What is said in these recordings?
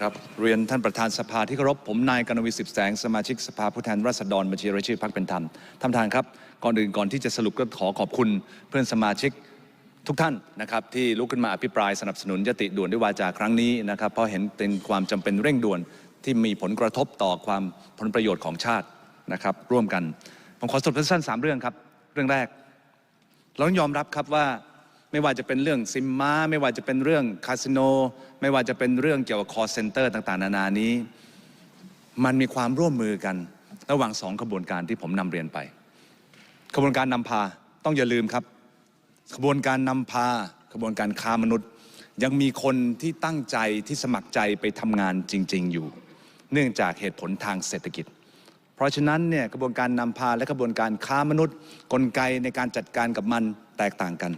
ครับเรียนท่านประธานสภาที่เคารพผมนายกนวิสิทธิ์แสงสมาชิกสภาผู้แทนราษฎรบัญชีรายชื่อพรรคเป็นธรรมท่านประธานครับก่อนอื่นก่อนที่จะสรุปก็ขอขอบคุณเพื่อนสมาชิกทุกท่านนะครับที่ลุกขึ้นมาอภิปรายสนับสนุนยติด่วนด้วยวาจาครั้งนี้นะครับเพราะเห็นเป็นความจำเป็นเร่งด่วนที่มีผลกระทบต่อความผลประโยชน์ของชาตินะครับ ร่วมกันผมขอสรุปสั้นๆสามเรื่องครับ เรื่องแรก เราต้องยอมรับครับว่า ไม่ว่าจะเป็นเรื่องซิมม้า ไม่ว่าจะเป็นเรื่องคาสิโน ไม่ว่าจะเป็นเรื่องเกี่ยวกับคอเซ็นเตอร์ต่างๆ นานานี้ มันมีความร่วมมือกัน ระหว่างสองขบวนการที่ผมนำเรียนไป ขบวนการนำพาต้องอย่าลืมครับ ขบวนการนำพา ขบวนการค้ามนุษย์ ยังมีคนที่ตั้งใจที่สมัครใจไปทำงานจริง ๆ อยู่ เนื่องจากเหตุผลทางเศรษฐกิจเพราะฉะนั้นเนี่ยกระบวนการนำพาและกระบวนการค้ามนุษย์ กลไกในการจัดการกับมันแตกต่างกัน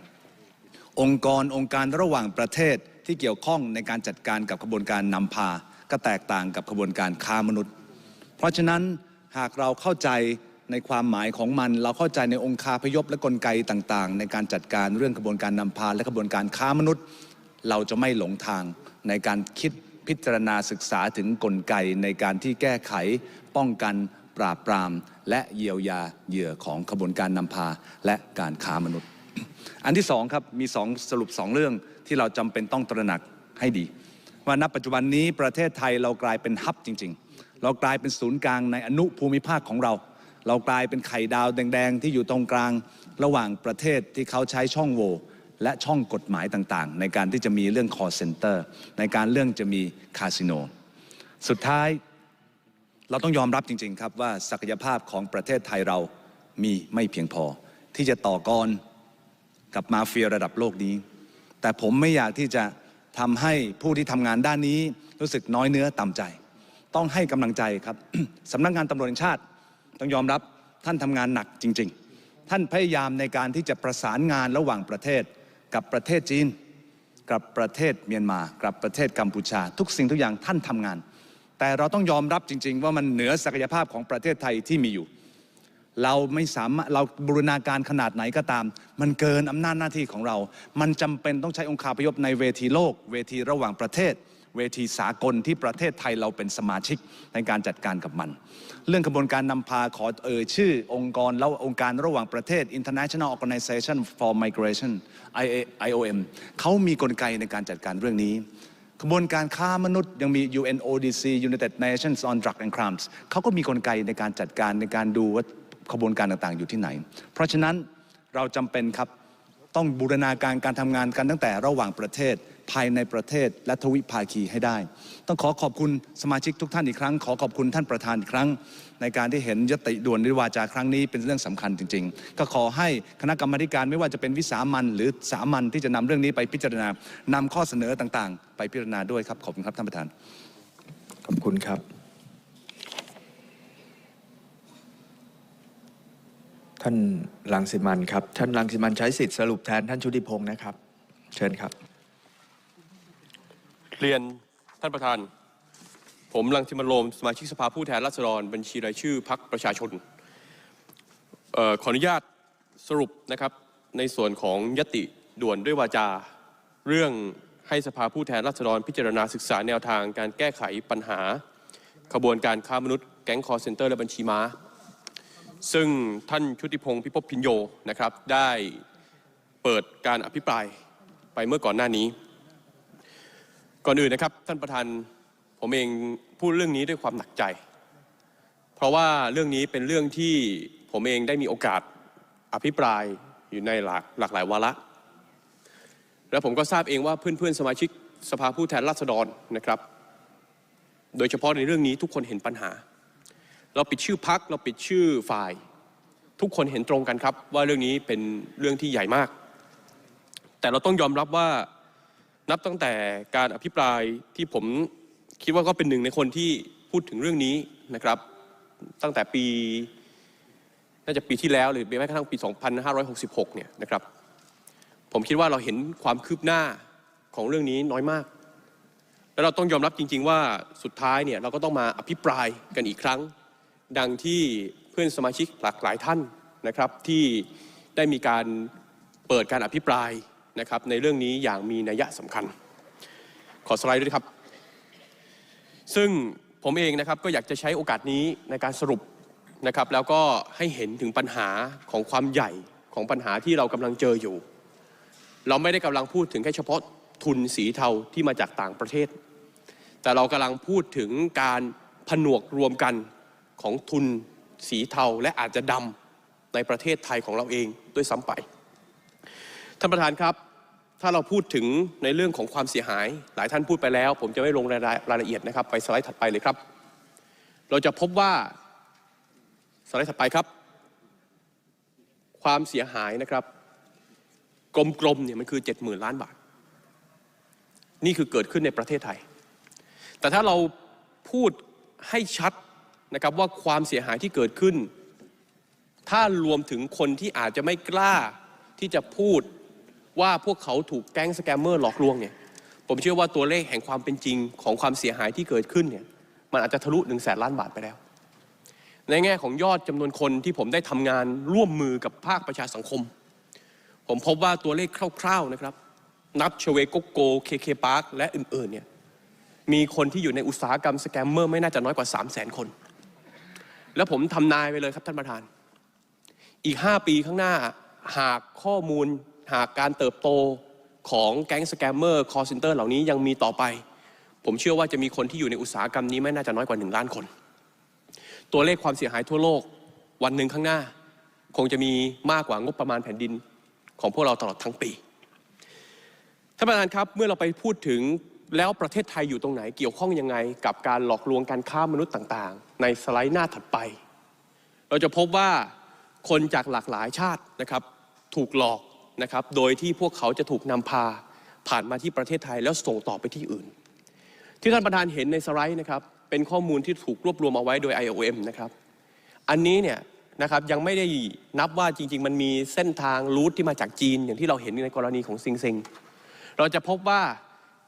องค์กรองค์การระหว่างประเทศที่เกี่ยวข้องในการจัดการกับกระบวนการนำพา ก็แตกต่างกับกระบวนการค้ามนุษย์ เพราะฉะนั้นหากเราเข้าใจในความหมายของมัน เราเข้าใจในองค์คาพยพและกลไกต่างๆ ในการจัดการเรื่องกระบวนการนำพา และกระบวนการค้ามนุษย์ เราจะไม่หลงทางในการคิดพิจารณาศึกษาถึงกลไกในการที่แก้ไข ป้องกัน ปราบปราม และเยียวยาเหยื่อของขบวนการนำพาและการค้ามนุษย์ อันที่สองครับมีสองสรุปสองเรื่องที่เราจำเป็นต้องตระหนักให้ดี ว่าณปัจจุบันนี้ประเทศไทยเรากลายเป็นฮับจริง ๆ เรากลายเป็นศูนย์กลางในอนุภูมิภาคของเรา เรากลายเป็นไข่ดาวแดงๆ ที่อยู่ตรงกลางระหว่างประเทศที่เขาใช้ช่องโหว่และช่องกฎหมายต่างๆ ในการที่จะมีเรื่อง call center ในการเรื่องจะมีคาสิโน สุดท้ายเราต้องยอมรับจริง ๆ ครับว่าศักยภาพของประเทศไทยเรามีไม่เพียงพอ ที่จะต่อกร กับมาเฟียระดับโลกนี้ แต่ผมไม่อยากที่จะทำให้ผู้ที่ทำงานด้านนี้รู้สึกน้อยเนื้อต่ำใจ ต้องให้กำลังใจครับ สำนักงานตำรวจแห่งชาติ ต้องยอมรับท่านทำงานหนักจริง ๆ ท่านพยายามในการที่จะประสานงานระหว่างประเทศ กับประเทศจีน กับประเทศเมียนมา กับประเทศกัมพูชา ทุกสิ่งทุกอย่างท่านทำงาน แต่เราต้องยอมรับจริง ๆ ว่ามันเหนือศักยภาพของประเทศไทยที่มีอยู่ เราไม่สามารถเราบูรณาการขนาดไหนก็ตาม มันเกินอำนาจหน้าที่ของเรา มันจำเป็นต้องใช้องค์คาพยพในเวทีโลก เวทีระหว่างประเทศ เวทีสากลที่ประเทศไทยเราเป็นสมาชิกในการจัดการกับมัน เรื่องกระบวนการนำพาขอเอ่ยชื่อ องค์กรแล้วองค์การระหว่างประเทศ International Organization for Migration IOM เขามีกลไกในการจัดการเรื่องนี้ขบวนการค้ามนุษย์ยังมี UNODC United Nations on drugs and Crimes เขาก็มีกลไกในการจัดการในการดูว่า ขบวนการต่างๆ อยู่ที่ไหน เพราะฉะนั้นเราจำเป็นครับต้องบูรณาการการทำงานกันตั้งแต่ระหว่างประเทศภายในประเทศและทวิภาคีให้ได้ ต้องขอขอบคุณสมาชิกทุกท่านอีกครั้ง ขอขอบคุณท่านประธานอีกครั้ง ในการที่เห็นยติด่วนด้วาจาครั้งนี้เป็นเรื่องสำคัญจริง ๆ ก็ขอให้คณะกรรมการไม่ว่าจะเป็นวิสามันหรือสามัญที่จะนำเรื่องนี้ไปพิจารณานำข้อเสนอต่างๆ ไปพิจารณาด้วยครับขอบคุณครับท่านประธานขอบคุณครับ ท่านลังสิมันครับ ท่านลังสิมันใช้สิทธิ์สรุปแทนท่านชุติพงศ์นะครับ เชิญครับ เรียนท่านประธาน ผมลังสิมันโรมสมาชิกสภาผู้แทนราษฎร บัญชีรายชื่อพักประชาชนออขออนุญาตสรุปนะครับ ในส่วนของยติด่วนด้วยวาจา เรื่องให้สภาผู้แทนราษฎรพิจารณาศึกษาแนวทางการแก้ไขปัญหา ขบวนการค้ามนุษย์แก๊งคอร์เซนเตอร์และบัญชีม้า ซึ่งท่านชุติพงศ์พิภพพินโยนะครับได้เปิดการอภิปรายไปเมื่อก่อนหน้านี้ ก่อนอื่นนะครับท่านประธานผมเองพูดเรื่องนี้ด้วยความหนักใจ เพราะว่าเรื่องนี้เป็นเรื่องที่ผมเองได้มีโอกาสอภิปรายอยู่ในหลากหลากหลายวาระ แล้วผมก็ทราบเองว่าเพื่อนๆสมาชิกสภาผู้แทนราษฎรนะครับ โดยเฉพาะในเรื่องนี้ทุกคนเห็นปัญหา เราปิดชื่อพักเราปิดชื่อฝ่าย ทุกคนเห็นตรงกันครับ ว่าเรื่องนี้เป็นเรื่องที่ใหญ่มาก แต่เราต้องยอมรับว่านับตั้งแต่การอภิปรายที่ผมคิดว่าก็เป็นหนึ่งในคนที่พูดถึงเรื่องนี้นะครับ ตั้งแต่ปีน่าจะปีที่แล้วหรือแม้กระทั่งปี 2566 เนี่ยนะครับ ผมคิดว่าเราเห็นความคืบหน้าของเรื่องนี้น้อยมาก แล้วเราต้องยอมรับจริง ๆ ว่าสุดท้ายเนี่ยเราก็ต้องมาอภิปรายกันอีกครั้ง ดังที่เพื่อนสมาชิกหลากหลายท่านนะครับที่ได้มีการเปิดการอภิปรายนะครับในเรื่องนี้อย่างมีนัยสำคัญ ขอสไลด์ด้วยครับ ซึ่งผมเองนะครับก็อยากจะใช้โอกาสนี้ในการสรุปนะครับแล้วก็ให้เห็นถึงปัญหาของความใหญ่ของปัญหาที่เรากำลังเจออยู่ เราไม่ได้กำลังพูดถึงแค่เฉพาะทุนสีเทาที่มาจากต่างประเทศ แต่เรากำลังพูดถึงการผนวกรวมกัน ของทุนสีเทาและอาจจะดำในประเทศไทยของเราเองด้วยซ้ำไป ท่านประธานครับ ถ้าเราพูดถึงในเรื่องของความเสียหาย หลายท่านพูดไปแล้ว ผมจะไม่ลงรายละรายละเอียดนะครับ ไปสไลด์ถัดไปเลยครับ เราจะพบว่าสไลด์ถัดไปครับ ความเสียหายนะครับกลมๆเนี่ยมันคือ 70,000 ล้านบาท นี่คือเกิดขึ้นในประเทศไทย แต่ถ้าเราพูดให้ชัด นะครับว่าความเสียหายที่เกิดขึ้น ถ้ารวมถึงคนที่อาจจะไม่กล้าที่จะพูดว่าพวกเขาถูกแก๊งสแกมเมอร์หลอกลวงเนี่ยผมเชื่อว่าตัวเลขแห่งความเป็นจริงของความเสียหายที่เกิดขึ้นเนี่ยมันอาจจะทะลุ1นึ่งแสนล้านบาทไปแล้ว ในแง่ของยอดจำนวนคนที่ผมได้ทำงานร่วมมือกับภาคประชาสังคม ผมพบว่าตัวเลขคร่าวๆนะครับ นับเชเวโกโกเคเคพาร์คและอื่นๆเนี่ยมีคนที่อยู่ในอุตสาหกรรมสแกมเมอร์ไม่น่าจะน้อยกว่า 3 0 0 0 0 0 คน แล้วผมทำนายไปเลยครับท่านประธาน อีก 5 ปีข้างหน้าหากข้อมูลหากการเติบโตของแก๊งสแกมเมอร์คอร์เซนเตอร์เหล่านี้ยังมีต่อไป ผมเชื่อว่าจะมีคนที่อยู่ในอุตสาหกรรมนี้ไม่น่าจะน้อยกว่า 1 ล้านคน ตัวเลขความเสียหายทั่วโลกวันหนึ่งข้างหน้า คงจะมีมากกว่างบประมาณแผ่นดินของพวกเราตลอดทั้งปีท่านประธานครับเมื่อเราไปพูดถึง แล้วประเทศไทยอยู่ตรงไหนเกี่ยวข้องยังไง กับการหลอกลวงการค้ามนุษย์ต่างๆ ในสไลด์หน้าถัดไป เราจะพบว่าคนจากหลากหลายชาตินะครับถูกหลอกนะครับโดยที่พวกเขาจะถูกนำพาผ่านมาที่ประเทศไทยแล้วส่งต่อไปที่อื่น ที่ท่านประธานเห็นในสไลด์นะครับเป็นข้อมูลที่ถูกรวบรวมเอาไว้โดย IOM นะครับอันนี้เนี่ยนะครับยังไม่ได้นับว่าจริง ๆ มันมีเส้นทางรูทที่มาจากจีน อย่างที่เราเห็นในกรณีของซิงซิงเราจะพบว่า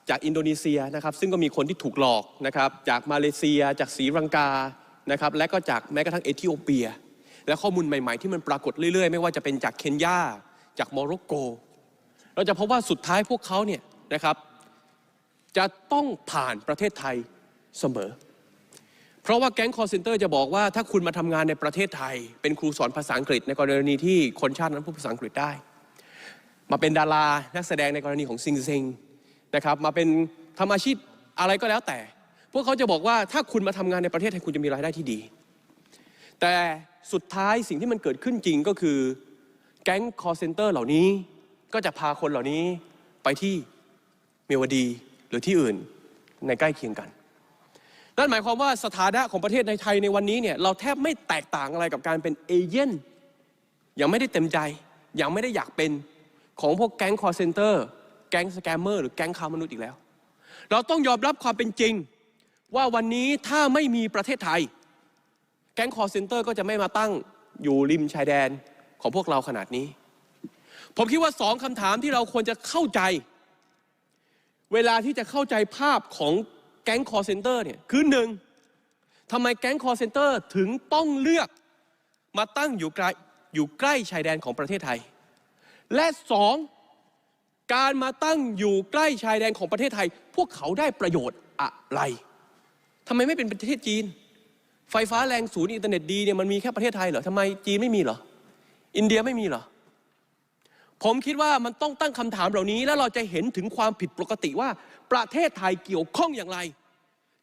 จากอินโดนีเซียนะครับ ซึ่งก็มีคนที่ถูกหลอกนะครับจากมาเลเซีย จากศรีลังกานะครับและก็จากแม้กระทั่งเอธิโอเปีย และข้อมูลใหม่ ๆ ที่มันปรากฏเรื่อย ๆ ไม่ว่าจะเป็นจากเคนยาจากโมร็อกโก เราจะพบว่าสุดท้ายพวกเขาเนี่ยนะครับ จะต้องผ่านประเทศไทยเสมอ เพราะว่าแก๊งคอร์เซนเตอร์จะบอกว่าถ้าคุณมาทำงานในประเทศไทย เป็นครูสอนภาษาอังกฤษในกรณีที่คนชาตินั้นพูดภาษาอังกฤษได้ มาเป็นดารานักแสดงในกรณีของซิงซิง นะครับมาเป็นทำอาชีพอะไรก็แล้วแต่ พวกเขาจะบอกว่าถ้าคุณมาทำงานในประเทศไทยคุณจะมีรายได้ที่ดี แต่สุดท้ายสิ่งที่มันเกิดขึ้นจริงก็คือแก๊งคอร์เซนเตอร์เหล่านี้ก็จะพาคนเหล่านี้ไปที่เมียวดีหรือที่อื่นในใกล้เคียงกัน นั่นหมายความว่าสถานะของประเทศในไทยในวันนี้เนี่ยเราแทบไม่แตกต่างอะไรกับการเป็นเอเย่นยังไม่ได้เต็มใจ ยังไม่ได้อยากเป็นของพวกแก๊งคอร์เซนเตอร์ แก๊งสแกมเมอร์หรือแก๊งค้ามนุษย์อีกแล้ว เราต้องยอมรับความเป็นจริง ว่าวันนี้ถ้าไม่มีประเทศไทย แก๊งคอร์เซนเตอร์ก็จะไม่มาตั้งอยู่ริมชายแดนของพวกเราขนาดนี้ ผมคิดว่าสองคำถามที่เราควรจะเข้าใจ เวลาที่จะเข้าใจภาพของแก๊งคอร์เซนเตอร์เนี่ยคือหนึ่งทำไมแก๊งคอร์เซนเตอร์ถึงต้องเลือกมาตั้งอยู่ไกล้อยู่ใกล้ชายแดนของประเทศไทย และสอง การมาตั้งอยู่ใกล้ชายแดนของประเทศไทย พวกเขาได้ประโยชน์อะไรทำไมไม่เป็นประเทศจีน ไฟฟ้าแรงสูงอินเทอร์เน็ตดีเนี่ยมันมีแค่ประเทศไทยเหรอทำไมจีนไม่มีเหรอ อินเดียไม่มีเหรอ ผมคิดว่ามันต้องตั้งคำถามเหล่านี้ แล้วเราจะเห็นถึงความผิดปกติว่า ประเทศไทยเกี่ยวข้องอย่างไร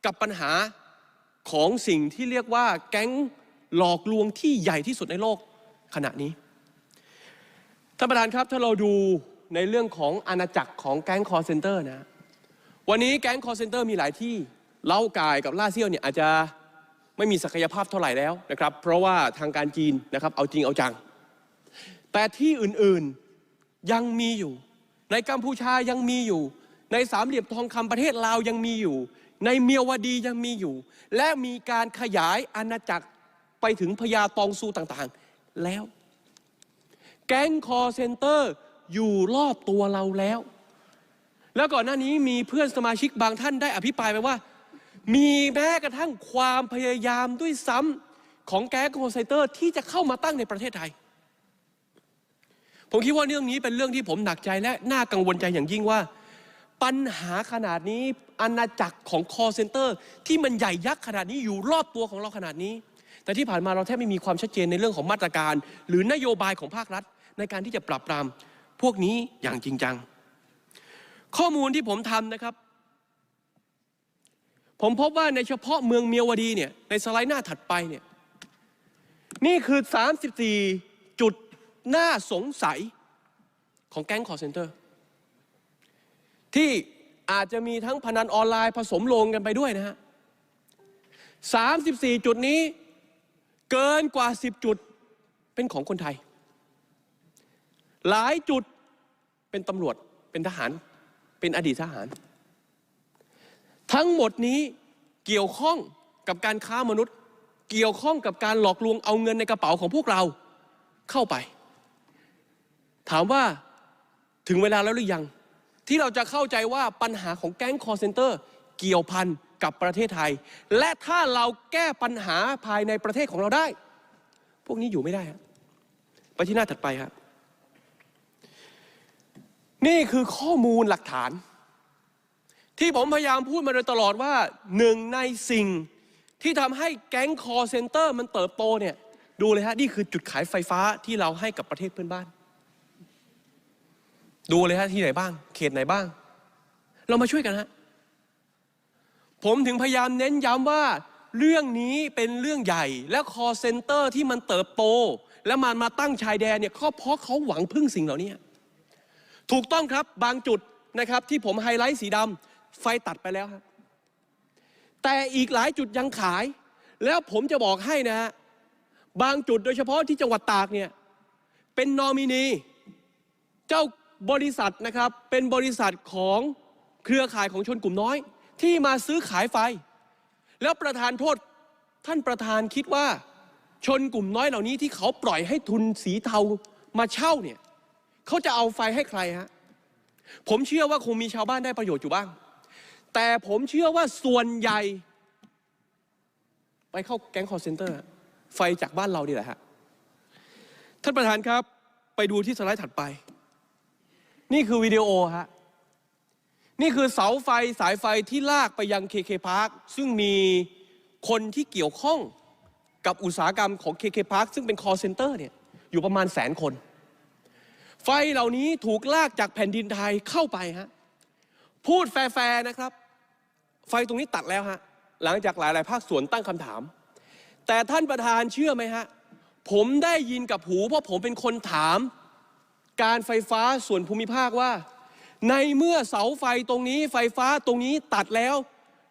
กับปัญหาของสิ่งที่เรียกว่าแก๊งหลอกลวงที่ใหญ่ที่สุดในโลกขณะนี้ท่านประธานครับถ้าเราดู ในเรื่องของอาณาจักรของแก๊งคอร์เซนเตอร์นะ วันนี้แก๊งคอร์เซนเตอร์มีหลายที่เล่ากายกับล่าเซี่ยวเนี่ยอาจจะไม่มีศักยภาพเท่าไหร่แล้วนะครับ เพราะว่าทางการจีนนะครับเอาจริงเอาจัง แต่ที่อื่นๆยังมีอยู่ ในกัมพูชายังมีอยู่ ในสามเหลี่ยมทองคำประเทศลาวยังมีอยู่ ในเมียวดียังมีอยู่ และมีการขยายอาณาจักรไปถึงพญาตองซูต่างๆ แล้ว แก๊งคอร์เซนเตอร์ อยู่รอบตัวเราแล้ว แล้วก่อนหน้านี้มีเพื่อนสมาชิกบางท่านได้อภิปรายไปว่า มีแม้กระทั่งความพยายามด้วยซ้ำของแก๊งคอร์เซนเตอร์ที่จะเข้ามาตั้งในประเทศไทย ผมคิดว่าเรื่องนี้เป็นเรื่องที่ผมหนักใจและน่ากังวลใจอย่างยิ่งว่า ปัญหาขนาดนี้อาณาจักรของ call center ที่มันใหญ่ยักษ์ขนาดนี้อยู่รอบตัวของเราขนาดนี้แต่ที่ผ่านมาเราแทบไม่มีความชัดเจนในเรื่องของมาตรการ หรือนโยบายของภาครัฐ ในการที่จะปราบปราม พวกนี้อย่างจริงจัง ข้อมูลที่ผมทำนะครับ ผมพบว่าในเฉพาะเมืองเมียวดีเนี่ยในสไลด์หน้าถัดไปเนี่ยนี่คือ 34 จุดน่าสงสัยของแก๊งคอร์เซนเตอร์ ที่อาจจะมีทั้งพนันออนไลน์ผสมลงกันไปด้วยนะฮะ 34 จุดนี้เกินกว่า 10 จุดเป็นของคนไทย หลายจุดเป็นตำรวจเป็นทหาร เป็นอดีตทหาร ทั้งหมดนี้เกี่ยวข้องกับการค้ามนุษย์ เกี่ยวข้องกับการหลอกลวงเอาเงินในกระเป๋าของพวกเราเข้าไป ถามว่าถึงเวลาแล้วหรือยัง ที่เราจะเข้าใจว่าปัญหาของแก๊งคอร์เซนเตอร์เกี่ยวพันกับประเทศไทย และถ้าเราแก้ปัญหาภายในประเทศของเราได้ พวกนี้อยู่ไม่ได้ไปที่หน้าถัดไปครับ นี่คือข้อมูลหลักฐาน ที่ผมพยายามพูดมาโดยตลอดว่าหนึ่งในสิ่งที่ทำให้แก๊งคอเซนเตอร์มันเติบโตเนี่ยดูเลยฮะนี่คือจุดขายไฟฟ้าที่เราให้กับประเทศเพื่อนบ้าน ดูเลยฮะที่ไหนบ้าง เขตไหนบ้าง เรามาช่วยกันฮะผมถึงพยายามเน้นย้ำว่า เรื่องนี้เป็นเรื่องใหญ่ และคอเซ็นเตอร์ที่มันเติบโต และมันมาตั้งชายแดนเนี่ยก็เพราะเขาหวังพึ่งสิ่งเหล่านี้ ถูกต้องครับบางจุดนะครับที่ผมไฮไลท์สีดำไฟตัดไปแล้วครับแต่อีกหลายจุดยังขาย แล้วผมจะบอกให้นะฮะบางจุดโดยเฉพาะที่จังหวัดตากเนี่ยเป็นนอมินี เจ้าบริษัทนะครับเป็นบริษัทของเครือข่ายของชนกลุ่มน้อย ที่มาซื้อขายไฟ แล้วประธานโทษท่านประธานคิดว่าชนกลุ่มน้อยเหล่านี้ที่เขาปล่อยให้ทุนสีเทามาเช่าเนี่ย เขาจะเอาไฟให้ใครฮะผมเชื่อว่าคงมีชาวบ้านได้ประโยชน์อยู่บ้าง แต่ผมเชื่อว่าส่วนใหญ่ ไปเข้าแก๊งคอร์เซนเตอร์ไฟจากบ้านเราดีแหละฮะท่านประธานครับ ไปดูที่สไลด์ถัดไป นี่คือวิดีโอฮะนี่คือเสาไฟสายไฟที่ลากไปยังเคเคพาร์คซึ่งมีคนที่เกี่ยวข้องกับอุตสาหกรรมของเคเคพาร์คซึ่งเป็น call center เนี่ยอยู่ประมาณแสนคน ไฟเหล่านี้ถูกลากจากแผ่นดินไทยเข้าไปฮะพูดแฟร์ๆนะครับ ไฟตรงนี้ตัดแล้วฮะหลังจากหลายๆ ภาคส่วนตั้งคำถาม แต่ท่านประธานเชื่อไหมฮะผมได้ยินกับหู เพราะผมเป็นคนถาม การไฟฟ้าส่วนภูมิภาคว่า ในเมื่อเสาไฟตรงนี้ ไฟฟ้าตรงนี้ตัดแล้ว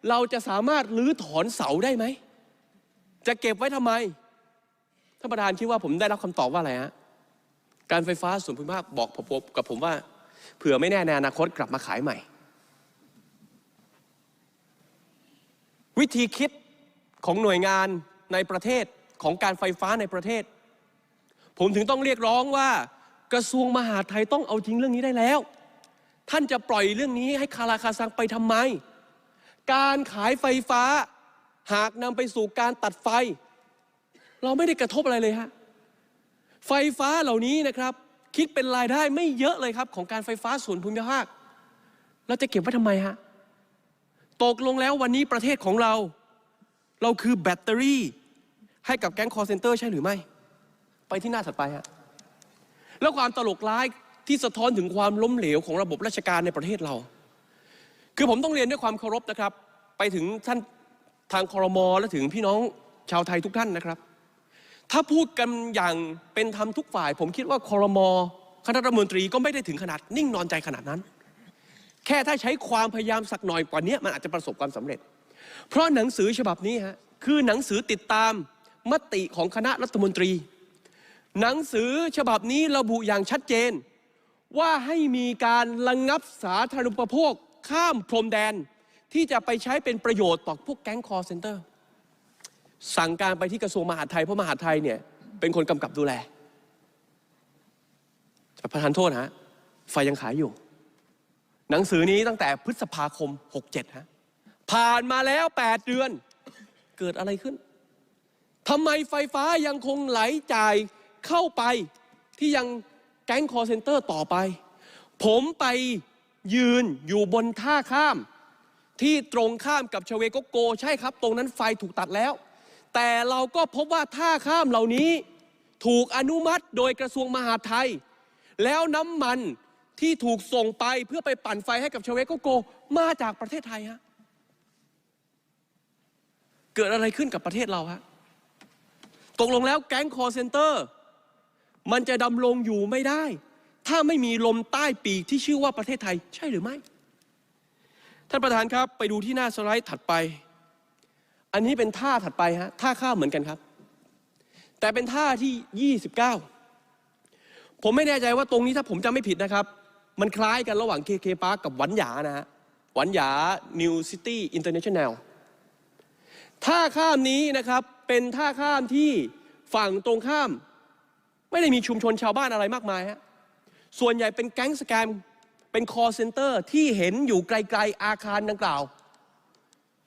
เราจะสามารถรื้อถอนเสาได้ไหม จะเก็บไว้ทำไมท่านประธานคิดว่าผมได้รับคำตอบว่าอะไรฮะ การไฟฟ้าส่วนภูมิภาคบอกผมกับผมว่า เผื่อไม่แน่ในอนาคตกลับมาขายใหม่ วิธีคิดของหน่วยงานในประเทศของการไฟฟ้าในประเทศ ผมถึงต้องเรียกร้องว่า กระทรวงมหาดไทยต้องเอาจริงเรื่องนี้ได้แล้ว ท่านจะปล่อยเรื่องนี้ให้คาราคาซังไปทำไม การขายไฟฟ้า หากนำไปสู่การตัดไฟ เราไม่ได้กระทบอะไรเลยฮะ ไฟฟ้าเหล่านี้นะครับ คิดเป็นรายได้ไม่เยอะเลยครับ ของการไฟฟ้าส่วนภูมิภาคเราจะเก็บไว้ทำไมฮะตกลงแล้ววันนี้ประเทศของเรา เราคือแบตเตอรี่ ให้กับแก๊งคอร์เซนเตอร์ใช่หรือไม่ ไปที่หน้าถัดไปฮะแล้วความตลกร้ายที่สะท้อนถึงความล้มเหลวของระบบราชการในประเทศเรา คือผมต้องเรียนด้วยความเคารพนะครับ ไปถึงท่านทางคอรมอและถึงพี่น้องชาวไทยทุกท่านนะครับ ถ้าพูดกันอย่างเป็นธรรมทุกฝ่าย ผมคิดว่าคอรมอคณะรัฐมนตรีก็ไม่ได้ถึงขนาดนิ่งนอนใจขนาดนั้น แค่ถ้าใช้ความพยายามสักหน่อยกว่านี้มันอาจจะประสบความสำเร็จ เพราะหนังสือฉบับนี้ฮะคือหนังสือติดตามมติของคณะรัฐมนตรี หนังสือฉบับนี้ระบุอย่างชัดเจน ว่าให้มีการระงงับสาธารณูปโภคข้ามพรมแดน ที่จะไปใช้เป็นประโยชน์ต่อพวกแก๊งคอร์เซนเตอร์ สั่งการไปที่กระทรวงมหาดไทยเพราะมหาดไทยเนี่ยเป็นคนกำกับดูแลประธานโทษฮะไฟยังขายอยู่ หนังสือนี้ตั้งแต่พฤษภาคม 67 ฮะ ผ่านมาแล้ว 8 เดือน เกิดอะไรขึ้นทำไมไฟฟ้ายังคงไหลจ่ายเข้าไปที่ยังแก๊งคอร์เซนเตอร์ต่อไป ผมไปยืนอยู่บนท่าข้าม ที่ตรงข้ามกับชเวโกโก ใช่ครับ ตรงนั้นไฟถูกตัดแล้ว แต่เราก็พบว่าท่าข้ามเหล่านี้ถูกอนุมัติโดยกระทรวงมหาดไทย แล้วน้ำมันที่ถูกส่งไปเพื่อไปปั่นไฟให้กับชเวโกโกมาจากประเทศไทยฮะเกิดอะไรขึ้นกับประเทศเราฮะตกลงแล้วแก๊งคอร์เซนเตอร์ มันจะดำรงอยู่ไม่ได้ ถ้าไม่มีลมใต้ปีกที่ชื่อว่าประเทศไทย ใช่หรือไม่ ท่านประธานครับไปดูที่หน้าสไลด์ถัดไป อันนี้เป็นท่าถัดไปฮะท่าข้ามเหมือนกันครับ แต่เป็นท่าที่ 29 ผมไม่แน่ใจว่าตรงนี้ถ้าผมจำไม่ผิดนะครับ มันคล้ายกันระหว่าง KK Park กับหวันหยานะฮะหวันหยา New City International ท่าข้ามนี้นะครับเป็นท่าข้ามที่ฝั่งตรงข้าม ไม่ได้มีชุมชนชาวบ้านอะไรมากมายฮะส่วนใหญ่เป็นแก๊งสแกมเป็นคอเซ็นเตอร์ที่เห็นอยู่ไกลๆอาคารดังกล่าว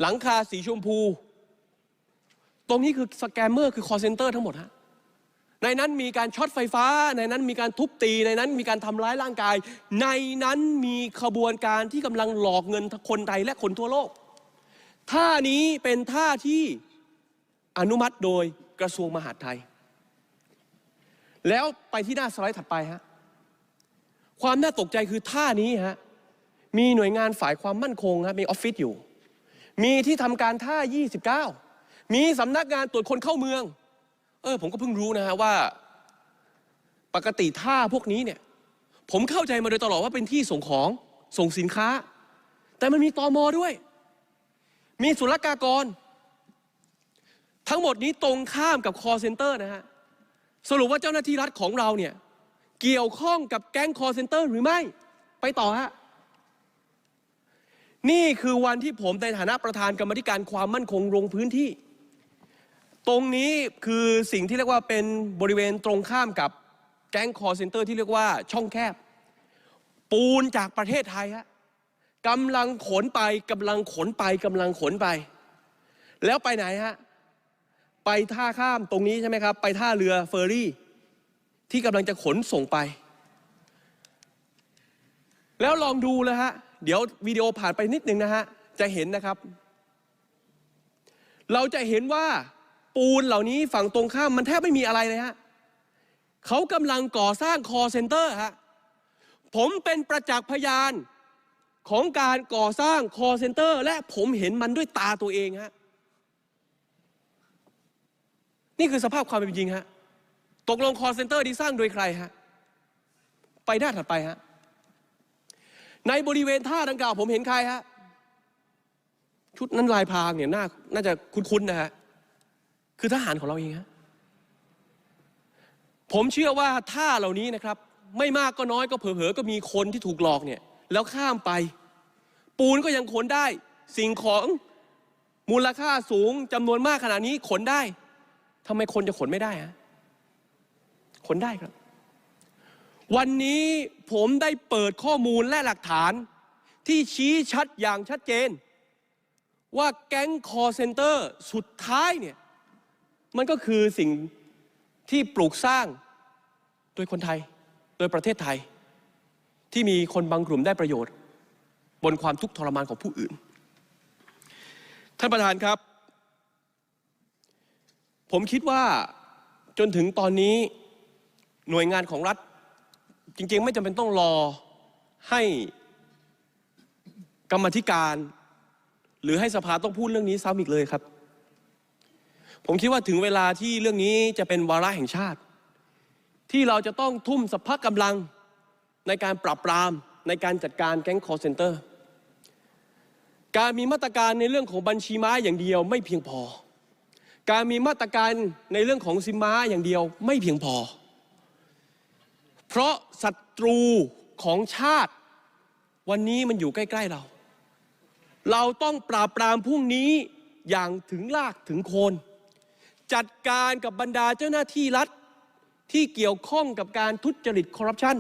หลังคาสีชมพู ตรงนี้คือสแกมเมอร์คือคอเซนเตอร์ทั้งหมดฮะในนั้นมีการช็อตไฟฟ้า ในนั้นมีการทุบตี ในนั้นมีการทำร้ายร่างกาย ในนั้นมีขบวนการที่กำลังหลอกเงินคนไทยและคนทั่วโลก ท่านี้เป็นท่าที่อนุมัติโดยกระทรวงมหาดไทย แล้วไปที่หน้าสไลด์ถัดไปฮะ ความน่าตกใจคือท่านี้ฮะ มีหน่วยงานฝ่ายความมั่นคงครับมีออฟฟิศอยู่ มีที่ทำการท่า 29 มีสำนักงานตรวจคนเข้าเมือง เออ ผมก็เพิ่งรู้นะฮะว่า ปกติท่าพวกนี้เนี่ย ผมเข้าใจมาโดยตลอดว่าเป็นที่ส่งของส่งสินค้า แต่มันมีตอมอด้วย มีศุลกากร ทั้งหมดนี้ตรงข้ามกับ call center นะฮะสรุปว่าเจ้าหน้าที่รัฐของเราเนี่ย เกี่ยวข้องกับแก๊ง call center หรือไม่ ไปต่อฮะนี่คือวันที่ผมในฐานะประธานกรรมธิการความมั่นคงลงพื้นที่ ตรงนี้คือสิ่งที่เรียกว่าเป็นบริเวณตรงข้ามกับแก๊ง call center ที่เรียกว่าช่องแคบ ปูนจากประเทศไทยฮะกำลังขนไปกำลังขนไปกำลังขนไป แล้วไปไหนฮะไปท่าข้ามตรงนี้ใช่ไหมครับ ไปท่าเรือเฟอร์รี่ ที่กำลังจะขนส่งไป แล้วลองดูเลยฮะเดี๋ยววิดีโอผ่านไปนิดนึงนะฮะจะเห็นนะครับ เราจะเห็นว่า ปูนเหล่านี้ฝั่งตรงข้ามมันแทบไม่มีอะไรเลยฮะเขากำลังก่อสร้างคอเซ็นเตอร์ฮะผมเป็นประจักษ์พยานของการก่อสร้างคอเซ็นเตอร์ และผมเห็นมันด้วยตาตัวเองฮะนี่คือสภาพความเป็นจริงฮะตกลงคอเซ็นเตอร์ที่สร้างโดยใครฮะไปหน้าถัดไปฮะในบริเวณท่าดังกล่าวผมเห็นใครฮะชุดนั้นลายพรางเนี่ยน่าน่าจะคุ้นๆนะฮะ คือทหารของเราเองฮะผมเชื่อว่าท่าเหล่านี้นะครับ ไม่มากก็น้อยก็เผลอๆก็มีคนที่ถูกหลอกเนี่ย แล้วข้ามไป ปูนก็ยังขนได้ สิ่งของมูลค่าสูงจำนวนมากขนาดนี้ขนได้ทำไมคนจะขนไม่ได้ฮะขนได้ครับ วันนี้ผมได้เปิดข้อมูลและหลักฐาน ที่ชี้ชัดอย่างชัดเจน ว่าแก๊งคอเซนเตอร์สุดท้ายเนี่ย มันก็คือสิ่งที่ปลูกสร้างโดยคนไทย โดยประเทศไทย ที่มีคนบางกลุ่มได้ประโยชน์ บนความทุกข์ทรมานของผู้อื่น ท่านประธานครับ ผมคิดว่าจนถึงตอนนี้หน่วยงานของรัฐ จริงๆ ไม่จำเป็นต้องรอให้กรรมธิการ หรือให้สภาต้องพูดเรื่องนี้ซ้ำอีกเลยครับ ผมคิดว่าถึงเวลาที่เรื่องนี้จะเป็นวาระแห่งชาติ ที่เราจะต้องทุ่มสัพพะกำลังในการปราบปรามในการจัดการแก๊งคอร์เซนเตอร์ การมีมาตรการในเรื่องของบัญชีม้าอย่างเดียวไม่เพียงพอ การมีมาตรการในเรื่องของซิมม้าอย่างเดียวไม่เพียงพอ เพราะศัตรูของชาติ วันนี้มันอยู่ใกล้ ๆเรา เราต้องปราบปรามพวกนี้อย่างถึงลากถึงโคน จัดการกับบรรดาเจ้าหน้าที่รัฐที่เกี่ยวข้องกับการทุจริตคอร์รัปชัน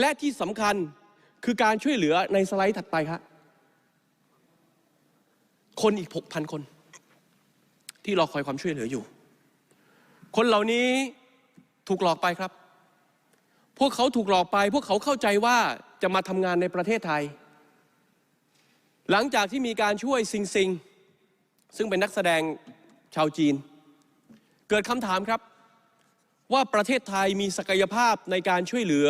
และที่สำคัญคือการช่วยเหลือในสไลด์ถัดไปครับคนอีก 6,000 คน ที่รอคอยความช่วยเหลืออยู่ คนเหล่านี้ถูกหลอกไปครับ พวกเขาถูกหลอกไป พวกเขาเข้าใจว่าจะมาทำงานในประเทศไทย หลังจากที่มีการช่วยซิงซิง ซึ่งเป็นนักแสดงชาวจีน เกิดคำถามครับ ว่าประเทศไทยมีศักยภาพในการช่วยเหลือ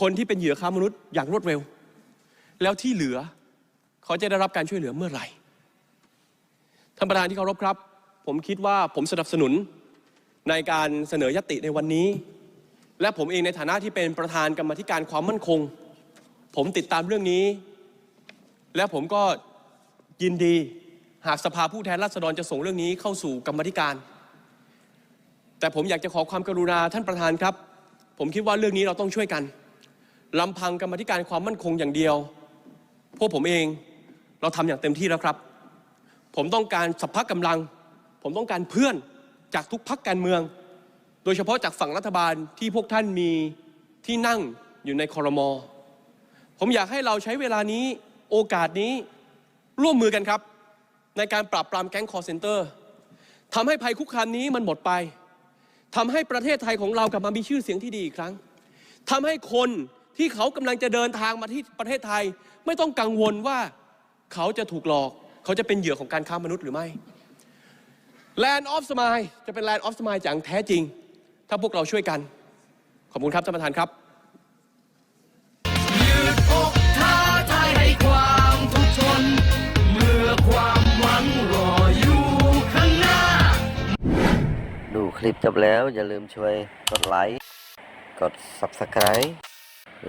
คนที่เป็นเหยื่อค้ามนุษย์อย่างรวดเร็ว แล้วที่เหลือ เขาจะได้รับการช่วยเหลือเมื่อไหร่ท่านประธานที่เคารพครับ ผมคิดว่าผมสนับสนุนในการเสนอยติในวันนี้ และผมเองในฐานะที่เป็นประธานกรรมธิการความมั่นคง ผมติดตามเรื่องนี้ และผมก็ยินดีหากสภาผู้แทนราษฎรจะส่งเรื่องนี้เข้าสู่กรรมธิการ แต่ผมอยากจะขอความกรุณาท่านประธานครับ ผมคิดว่าเรื่องนี้เราต้องช่วยกันลำพังกรรมาธิการความมั่นคงอย่างเดียว พวกผมเองเราทำอย่างเต็มที่แล้วครับ ผมต้องการสัพพะกำลัง ผมต้องการเพื่อนจากทุกพักการเมือง โดยเฉพาะจากฝั่งรัฐบาลที่พวกท่านมีที่นั่งอยู่ในคอรมอผมอยากให้เราใช้เวลานี้โอกาสนี้ร่วมมือกันครับ ในการปราบปรามแก๊งคอร์เซนเตอร์ทำให้ภัยคุกคามนี้มันหมดไป ทำให้ประเทศไทยของเรากลับมามีชื่อเสียงที่ดีอีกครั้งทำให้คนที่เขากำลังจะเดินทางมาที่ประเทศไทย ไม่ต้องกังวลว่าเขาจะถูกหลอก เขาจะเป็นเหยื่อของการค้ามนุษย์หรือไม่ Land of Smile จะเป็น Land of Smile อย่างแท้จริง ถ้าพวกเราช่วยกัน ขอบคุณครับท่านประธานครับ ลิปจบแล้วอย่าลืมช่วยกดไลค์ กด Subscribe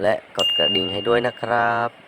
และกดกระดิ่งให้ด้วยนะครับ